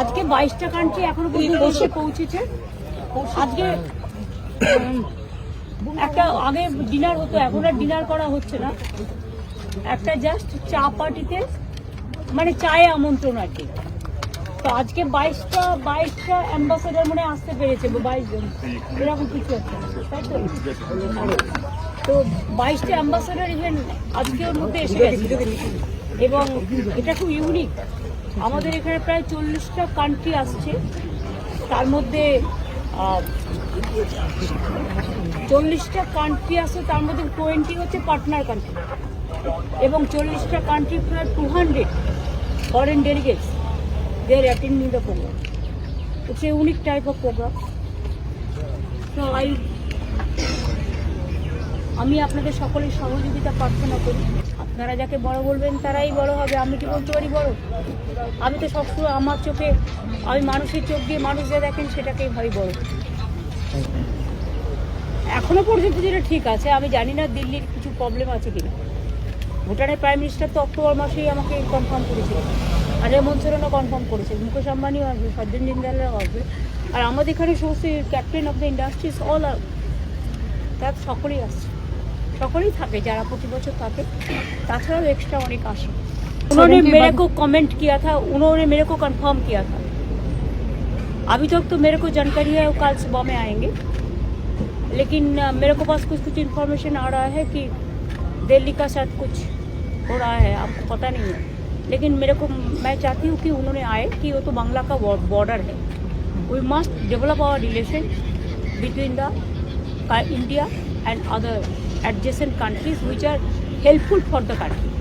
আজকে বাইশটা কান্ট্রি এখনও এসে পৌঁছেছে। আজকে একটা আগে ডিনার হতো, এখন আর ডিনার করা হচ্ছে না। একটা জাস্ট চা পার্টিতে মানে চায়ে আমন্ত্রণ আর কি। তো আজকে বাইশটা বাইশটা অ্যাম্বাসেডার মনে আসতে পেরেছে বাইশ জন। এরকম কিছু আছে তো? বাইশটা অ্যাম্বাসেডার ইভেন আজকে মধ্যে এসে গেছে। এবং এটা খুব ইউনিক আমাদের এখানে প্রায় চল্লিশটা কান্ট্রি আসছে। তার মধ্যে চল্লিশটা কান্ট্রি আসছে তার মধ্যে টোয়েন্টি হচ্ছে পার্টনার কান্ট্রি এবং চল্লিশটা কান্ট্রি প্রায় two hundred foreign delegates they are attending the programme it's a unique type of programme তো আই আমি আপনাদের সকলের সহযোগিতা প্রার্থনা করি। আপনারা যাকে বড় বলবেন, তারাই বড় হবে। আমি কি বলতে পারি বড়? আমি তো সবসময় আমার চোখে, আমি মানুষের চোখ দিয়ে মানুষ যা দেখেন, সেটাকেই ভাবি বড়। এখনও পর্যন্ত যেটা ঠিক আছে, আমি জানি না দিল্লির কিছু প্রবলেম আছে কিনা। ভুটানের প্রাইম মিনিস্টার তো অক্টোবর মাসেই আমাকে কনফার্ম করেছিল। আর হেমন্ত সোরেনও কনফার্ম করেছে। মুকেশ আম্বানিও আসবে, সজ্জন জিন্দালও আসবে। আর আমাদের এখানে সমস্ত captain of the industries all আর তার সকলেই আসছে। সকলেই থাকে যারা প্রতি বছর থাকে তাছাড়াও एक्स्ट्रा অনেক আসে उन्होंने मेरे को कमेंट किया था उन्होंने मेरे को कंफर्म किया था अभी तक तो मेरे को जानकारी है वो कल सुबह में आएंगे लेकिन अ, मेरे को पास कुछ कुछ इन्फॉर्मेशन आ रहा है कि दिल्ली का साथ कुछ हो रहा है आपको पता नहीं है लेकिन मेरे को मैं चाहती हूँ कि उन्होंने आए कि वो तो बांग्ला का बॉर्डर है we must develop our relation between the India and other adjacent countries which are helpful for the country